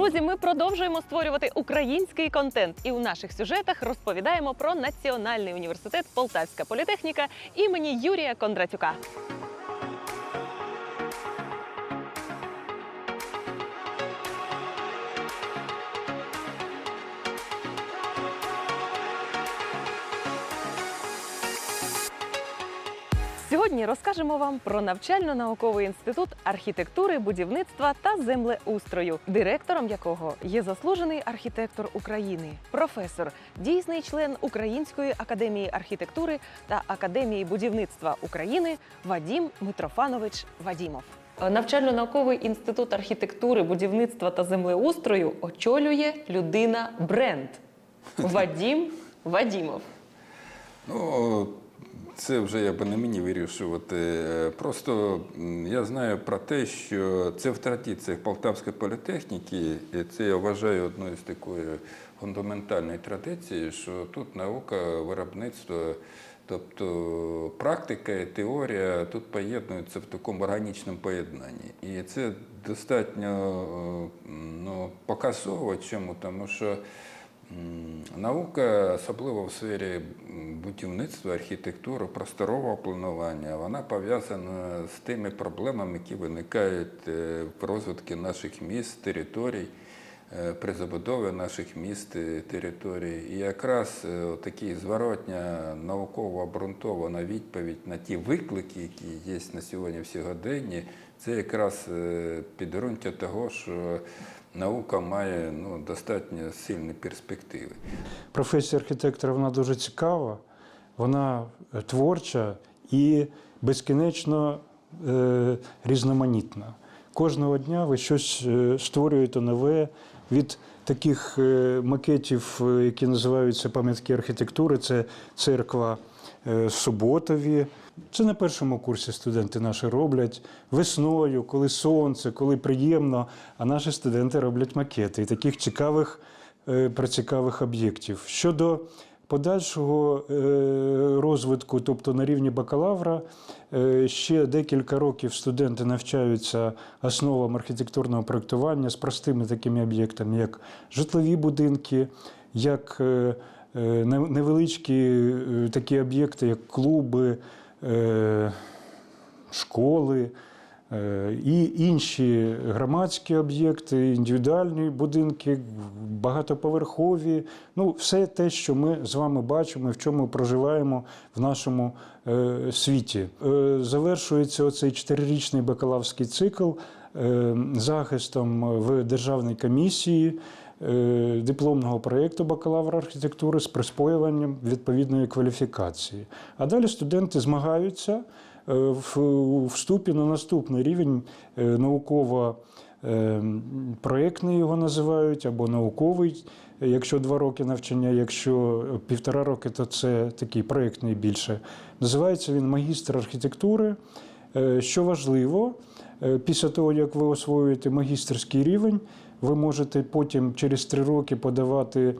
Друзі, ми продовжуємо створювати український контент і у наших сюжетах розповідаємо про Національний університет Полтавська політехніка імені Юрія Кондратюка. Сьогодні розкажемо вам про навчально-науковий інститут архітектури, будівництва та землеустрою, директором якого є заслужений архітектор України, професор, дійсний член Української академії архітектури та Академії будівництва України Вадім Митрофанович Вадімов. Навчально-науковий інститут архітектури, будівництва та землеустрою очолює людина бренд Вадім Вадімов. Ну, це вже я би не мені вирішувати. Е, Просто я знаю про те, що це в традиціях Полтавської політехніки, і це я вважаю одною з такої фундаментальної традиції, що тут наука, виробництво, тобто практика і теорія тут поєднуються в такому органічному поєднанні. І це достатньо е, ну, показово чому, тому що. Наука, особливо в сфері будівництва, архітектури, просторового планування, вона пов'язана з тими проблемами, які виникають е, в розвитку наших міст, територій, е, при забудові наших міст територій. І якраз е, такі зворотня науково обґрунтована відповідь на ті виклики, які є на сьогодні в сьогоденні, це якраз е, підґрунтя того, що наука має ну, достатньо сильні перспективи. Професія архітектора вона дуже цікава, вона творча і безкінечно е, різноманітна. Кожного дня ви щось створюєте нове від таких е, макетів, е, які називаються пам'ятки архітектури. Це церква е, Суботові. Це на першому курсі студенти наші роблять весною, коли сонце, коли приємно. А наші студенти роблять макети і таких цікавих прицікавих об'єктів. Щодо подальшого е, розвитку, тобто на рівні бакалавра, е, ще декілька років студенти навчаються основам архітектурного проєктування з простими такими об'єктами, як житлові будинки, як е, не- невеличкі такі об'єкти, як клуби, школи. Е, І інші громадські об'єкти, індивідуальні будинки, багатоповерхові ну, все те, що ми з вами бачимо, в чому проживаємо в нашому е, світі. Е, завершується оцей чотирирічний бакалаврський цикл захистом в державній комісії. Дипломного проєкту бакалавра архітектури з приспоюванням відповідної кваліфікації. А далі студенти змагаються вступі на наступний рівень е, науково е, проєктний його називають або науковий, е, якщо два роки навчання, якщо півтора роки, то це такий проєктний більше. Називається він магістр архітектури. Е, Що важливо, е, після того, як ви освоюєте магістерський рівень, ви можете потім через три роки подавати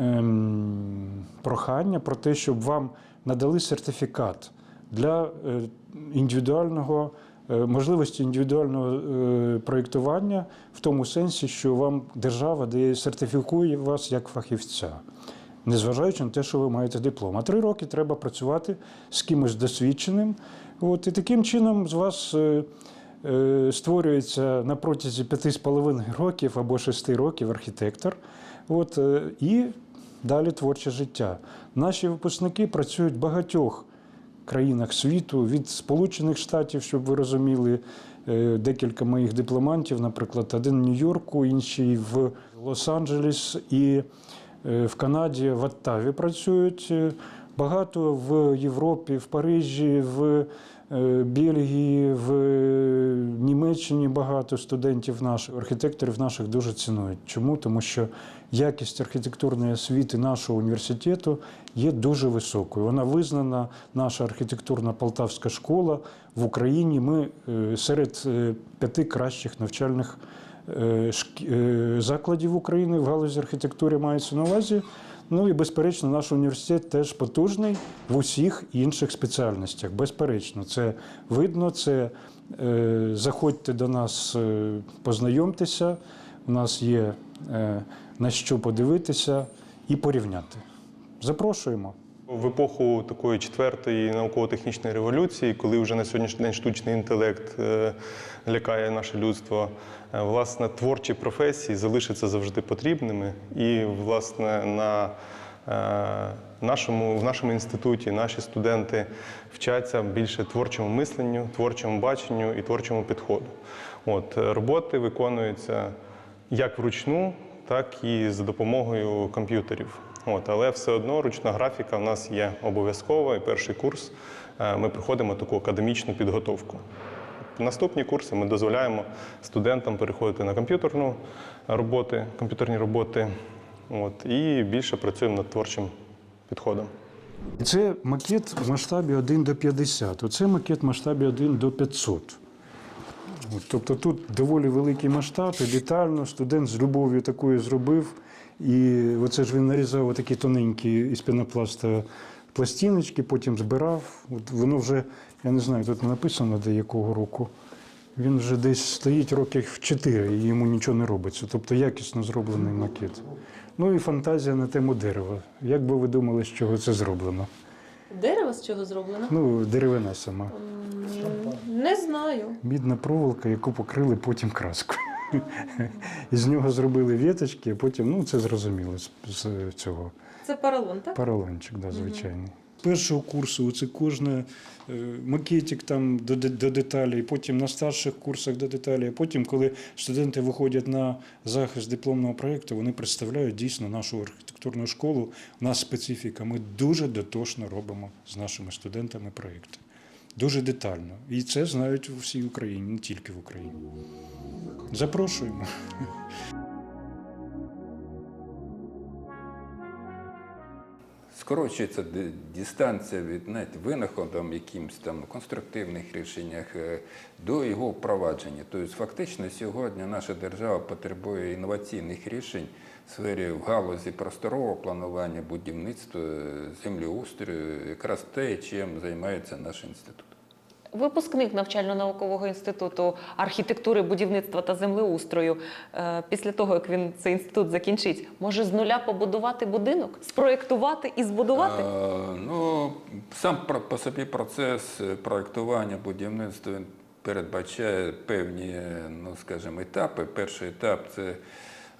ем, прохання про те, щоб вам надали сертифікат для е, індивідуального. е, Можливості індивідуального е, проєктування в тому сенсі, що вам держава дає сертифікує вас як фахівця, незважаючи на те, що ви маєте диплом. А три роки треба працювати з кимось досвідченим. От, і таким чином з вас е, створюється на протязі п'яти з половиною років або шести років архітектор. От, е, і далі творче життя. Наші випускники працюють в багатьох країнах світу, від Сполучених Штатів, щоб ви розуміли, е, декілька моїх дипломантів, наприклад, один в Нью-Йорку, інший в Лос-Анджелес і е, в Канаді, в Оттаві працюють. Е, Багато в Європі, в Парижі, в Бельгії, в Німеччині багато студентів наших, архітекторів наших дуже цінують. Чому? Тому що якість архітектурної освіти нашого університету є дуже високою. Вона визнана, наша архітектурна полтавська школа в Україні. Ми е, серед е, п'яти кращих навчальних е, е, закладів України в галузі архітектури мається на увазі. Ну і безперечно, наш університет теж потужний в усіх інших спеціальностях. Безперечно, це видно. Це е, заходьте до нас, е, познайомтеся. у нас є е, на що подивитися і порівняти. Запрошуємо. В епоху такої четвертої науково-технічної революції, коли вже на сьогоднішній день штучний інтелект е, лякає наше людство, е, власне, творчі професії залишаться завжди потрібними. І, власне, на е, нашому, в нашому інституті наші студенти вчаться більше творчому мисленню, творчому баченню і творчому підходу. От, роботи виконуються як вручну, так і за допомогою комп'ютерів. От, але все одно ручна графіка в нас є обов'язкова, і перший курс е, ми проходимо таку академічну підготовку. Наступні курси ми дозволяємо студентам переходити на комп'ютерну роботи, комп'ютерні роботи, от, і більше працюємо над творчим підходом. Це макет в масштабі 1 до 50. Оце макет в масштабі 1 до 500. Тобто тут доволі великий масштаб і детально студент з любов'ю такою зробив. І оце ж він нарізав такі тоненькі із пінопласта пластиночки, потім збирав. От воно вже, я не знаю, тут не написано де якого року. Він вже десь стоїть років 4 і йому нічого не робиться. Тобто якісно зроблений макет. Ну і фантазія на тему дерева. Як би ви думали, з чого це зроблено? Дерево з чого зроблено? Ну, деревина сама. Не знаю. Мідна проволока, яку покрили потім краскою. Із нього зробили віточки, а потім, ну це зрозуміло з, з цього. Це поролон, так? Поролончик, да, звичайний. Першого курсу це кожне макетик там до, де- до деталей, потім на старших курсах до деталей, а потім, коли студенти виходять на захист дипломного проєкту, вони представляють дійсно нашу архітектурну школу. У нас специфіка. Ми дуже дотошно робимо з нашими студентами проєкти. Дуже детально. І це знають у всій Україні, не тільки в Україні. Запрошуємо. Скорочується ди- дистанція від навіть винаходом якимось там конструктивних рішеннях е, до його впровадження. Тобто, фактично, сьогодні наша держава потребує інноваційних рішень в сфері в галузі просторового планування, будівництва, е, землеустрою, якраз те, чим займається наш інститут. Випускник навчально-наукового інституту архітектури, будівництва та землеустрою. е, Після того, як він цей інститут закінчить, може з нуля побудувати будинок, спроєктувати і збудувати? Е, Ну, сам по собі процес е, проектування будівництва передбачає певні, ну скажімо, етапи. Перший етап це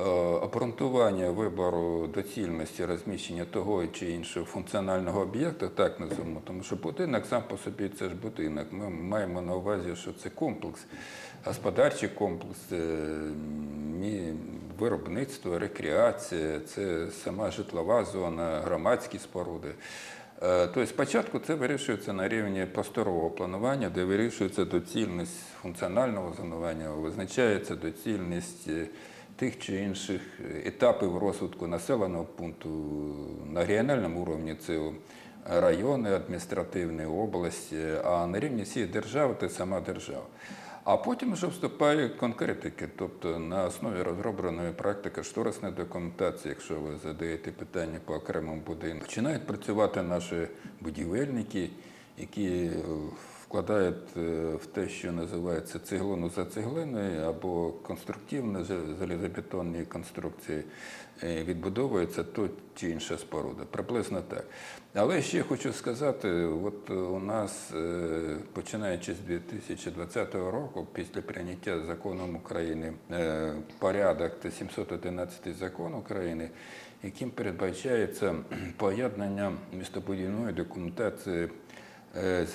обґрунтування вибору доцільності розміщення того чи іншого функціонального об'єкту, так називаємо, тому що будинок сам по собі це ж будинок. Ми маємо на увазі, що це комплекс, господарчий комплекс, е, виробництво, рекреація, це сама житлова зона, громадські споруди. Е, Тобто спочатку це вирішується на рівні просторового планування, де вирішується доцільність функціонального зонування, визначається доцільність е, тих чи інших етапів розвитку населеного пункту на регіональному рівні це райони, адміністративні області, а на рівні всієї держави це сама держава. А потім вже вступає конкретики, тобто на основі розробленої практики шторисної документації, якщо ви задаєте питання по окремому будинку, починають працювати наші будівельники, які вкладають е, в те, що називається цеглину за цеглиною, або конструктивно залізобетонні конструкції е, відбудовується то чи інша споруда. Приблизно так. Але ще хочу сказати: от у нас, е, починаючи з 2020 року, після прийняття законом України порядок та 711 закон України, яким передбачається поєднання містобудівної документації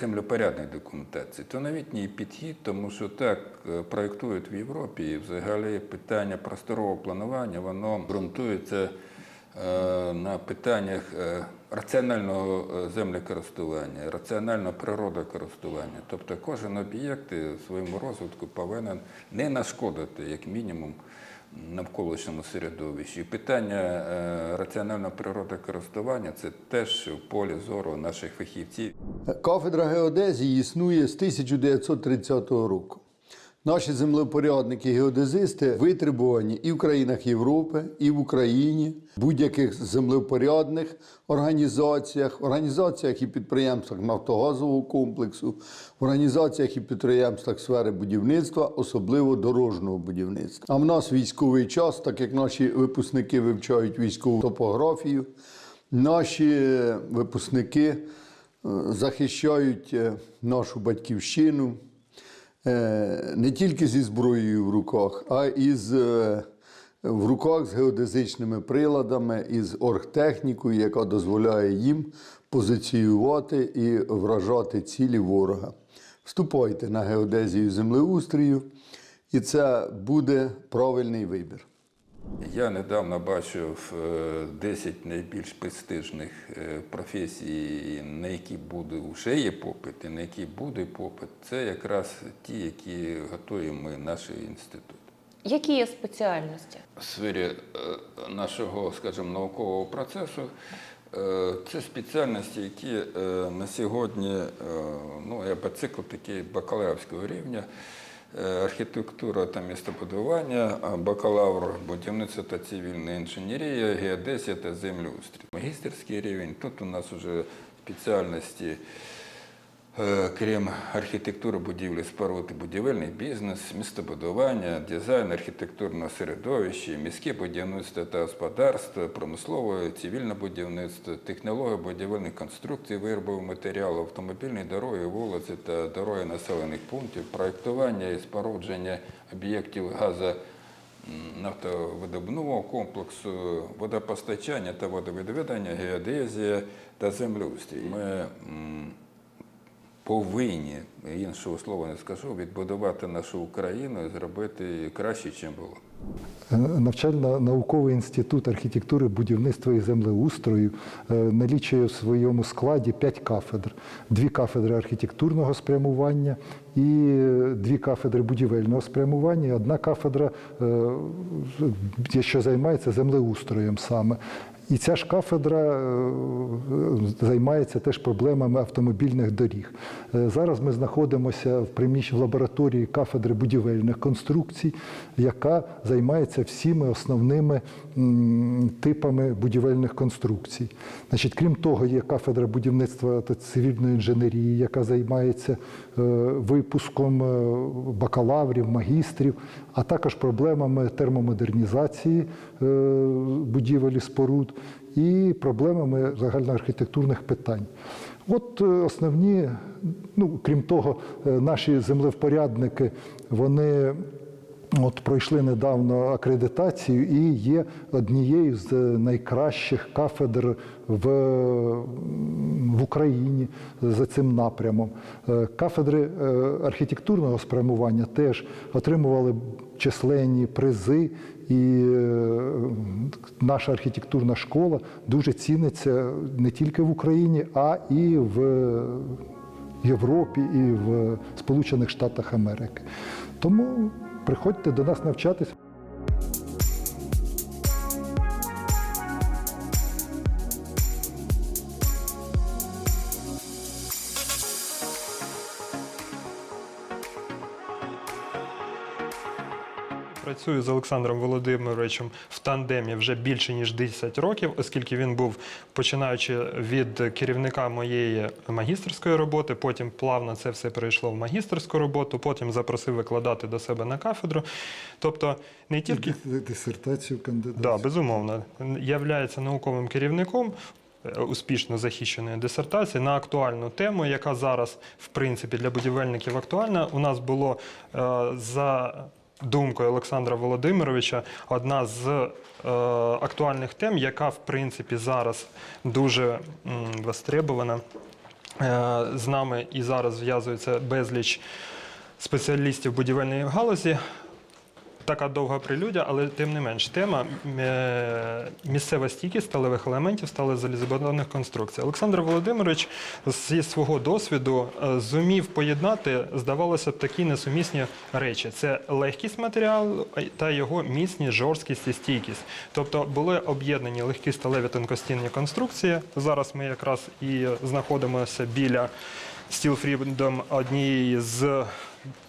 землепорядної документації. То новітній підхід, тому що так е, проєктують в Європі, і взагалі питання просторового планування, воно ґрунтується е, на питаннях е, раціонального е, землекористування, раціонального природокористування. Тобто кожен об'єкт е, в своєму розвитку повинен не нашкодити, як мінімум, навколишньому середовищі. Питання е, раціонального природокористування це теж в полі зору наших фахівців. Кафедра геодезії існує з 1930 року. Наші землепорядники, геодезисти витребувані і в країнах Європи, і в Україні, в будь-яких землепорядних організаціях, організаціях і підприємствах нафтогазового комплексу, організаціях і підприємствах сфери будівництва, особливо дорожнього будівництва. А в нас військовий час, так як наші випускники вивчають військову топографію, наші випускники е, захищають е, нашу батьківщину не тільки зі зброєю в руках, а і з, е, в руках з геодезичними приладами, і з оргтехнікою, яка дозволяє їм позиціювати і вражати цілі ворога. Вступайте на геодезію землеустрію, і це буде правильний вибір. Я недавно бачив е, 10 найбільш престижних е, професій, на які буде вже є попит, і на які буде попит. Це якраз ті, які готуємо ми наш інститут. Які є спеціальності? В сфері е, нашого, скажімо, наукового процесу е, це спеціальності, які е, на сьогодні, е, ну, я би цикл такий бакалаврського рівня, е, архітектура та містобудування, бакалавр будівництва та цивільна інженерія, геодезія та землеустрій. Магістерський рівень, тут у нас вже спеціальності Е, Крім архітектури будівлі, споруд, будівельний бізнес, містобудування, дизайн архітектурного середовища, міське будівництво та господарство, промислове, цивільне будівництво, технологія будівельних конструкцій, виробів матеріалу, автомобільні дороги, вулиці та дороги населених пунктів, проєктування і спорудження об'єктів газу м, нафтовидобувного комплексу, водопостачання та водовідведення, геодезія та землеустрій. Ми повинні, іншого слова не скажу, відбудувати нашу Україну і зробити краще, ніж було. Навчально-науковий інститут архітектури, будівництва і землеустрою е, налічує в своєму складі п'ять кафедр: дві кафедри архітектурного спрямування і е, дві кафедри будівельного спрямування, одна кафедра, е, що займається землеустроєм саме. І ця ж кафедра займається теж проблемами автомобільних доріг. Е, Зараз ми знаходимося в приміщенні в лабораторії кафедри будівельних конструкцій, яка займається всіми основними типами будівельних конструкцій. Значить, крім того, є кафедра будівництва та цивільної інженерії, яка займається е, випуском е, бакалаврів, магістрів, а також проблемами термомодернізації будівель і споруд і проблемами загальноархітектурних питань. От е, основні, ну крім того, е, наші землевпорядники вони от пройшли недавно акредитацію і є однією з найкращих кафедр в, в Україні за цим напрямом. Е, Кафедри е, архітектурного спрямування теж отримували численні призи, і е, наша архітектурна школа дуже ціниться не тільки в Україні, а і в Європі, і в Сполучених Штатах Америки. Тому приходьте до нас навчатися. Працюю з Олександром Володимировичем в тандемі вже більше ніж 10 років, оскільки він був починаючи від керівника моєї магістерської роботи, потім плавно це все перейшло в магістерську роботу, потім запросив викладати до себе на кафедру. Тобто не тільки Дисертацію кандидата. Да, безумовно. Являється науковим керівником е, успішно захищеної дисертації на актуальну тему, яка зараз, в принципі, для будівельників актуальна. У нас було е, за думкою Олександра Володимировича одна з е, актуальних тем, яка, в принципі, зараз дуже м, востребована. Е, з нами і зараз зв'язується безліч спеціалістів будівельної галузі. Така довга прелюдя, але тим не менш, тема е, місцева стійкість сталевих елементів стали залізобетонних конструкцій. Олександр Володимирович зі свого досвіду е, зумів поєднати, здавалося б, такі несумісні речі: це легкість матеріалу та його міцність, жорсткість і стійкість. Тобто були об'єднані легкі сталеві тонкостінні конструкції. Зараз ми якраз і знаходимося біля Steel Freedom, однієї з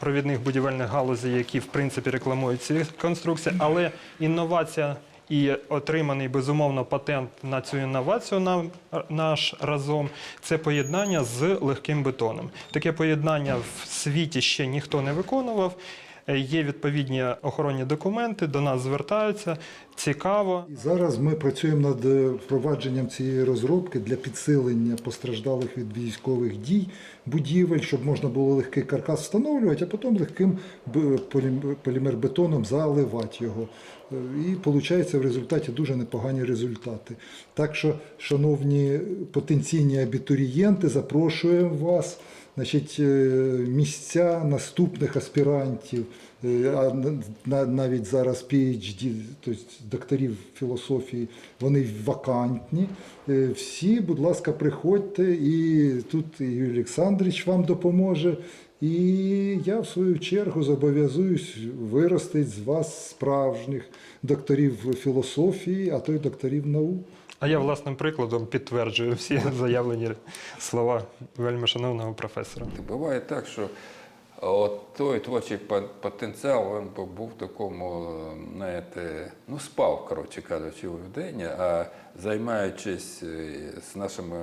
провідних будівельних галузей, які в принципі рекламують ці конструкції, але інновація. І отриманий безумовно патент на цю інновацію на наш разом це поєднання з легким бетоном. Таке поєднання в світі ще ніхто не виконував. Е, Є відповідні охоронні документи, до нас звертаються. Цікаво. Зараз ми працюємо над е, впровадженням цієї розробки для підсилення постраждалих від військових дій будівель, щоб можна було легкий каркас встановлювати, а потім легким полім- полімербетоном заливати його. Е, І виходить в результаті дуже непогані результати. Так що, шановні потенційні абітурієнти, запрошуємо вас. Значить, е, місця наступних аспірантів, е, а на- на- навіть зараз PhD, тобто докторів філософії, вони вакантні. Е, Всі, будь ласка, приходьте, і тут і Олександрович вам допоможе. І я, в свою чергу, зобов'язуюсь виростити з вас справжніх докторів філософії, а то й докторів наук. А я власним прикладом підтверджую всі заявлені слова вельмишановного професора. Буває так, що от той творчий потенціал він був в такому, знаєте, ну спав, коротше кажучи, у людині, а займаючись е, з нашими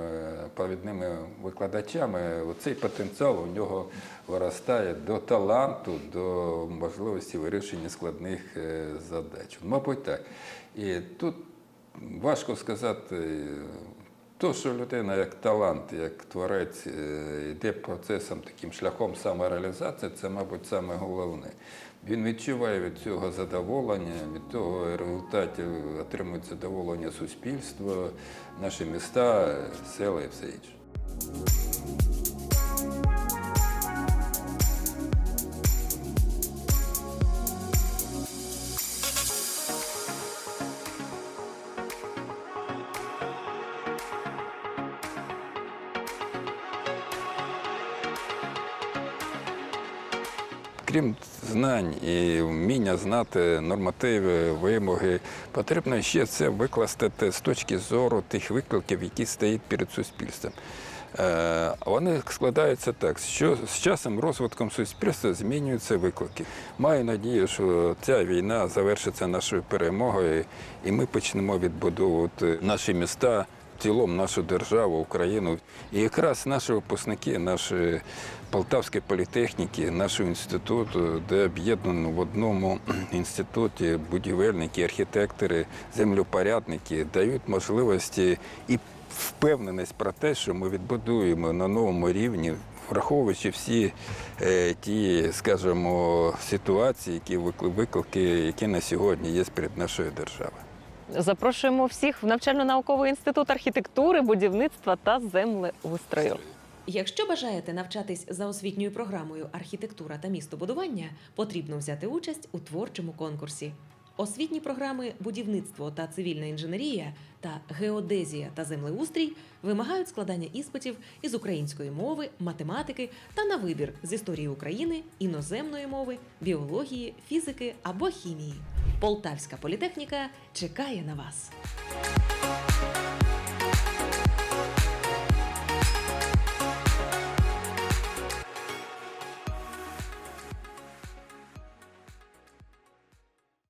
провідними викладачами, цей потенціал у нього виростає до таланту, до можливості вирішення складних е, задач. Мабуть, так. І тут важко сказати. То, що людина як талант, як творець е, йде процесом таким шляхом самореалізації, це, мабуть, саме головне. Він відчуває від цього задоволення, від того результатів отримують задоволення суспільство, наші міста, села і все інше. Крім знань і вміння знати нормативи, вимоги, потрібно ще це викласти з точки зору тих викликів, які стоять перед суспільством. Е, Вони складаються так, що з часом розвитком суспільства змінюються виклики. Маю надію, що ця війна завершиться нашою перемогою, і ми почнемо відбудовувати наші міста, цілому нашу державу, Україну. І якраз наші випускники, наші Полтавської політехніки, нашого інституту, де об'єднано в одному інституті будівельники, архітектори, землепорядники дають можливості і впевненість про те, що ми відбудуємо на новому рівні. Враховуючи всі е, ті, скажімо, ситуації, які виклики, які на сьогодні є перед нашою державою. Запрошуємо всіх в навчально-науковий інститут архітектури, будівництва та землеустрою. Якщо бажаєте навчатись за освітньою програмою архітектура та містобудування, потрібно взяти участь у творчому конкурсі. Освітні програми будівництво та цивільна інженерія та геодезія та землеустрій вимагають складання іспитів із української мови, математики та на вибір з історії України, іноземної мови, біології, фізики або хімії. Полтавська політехніка чекає на вас.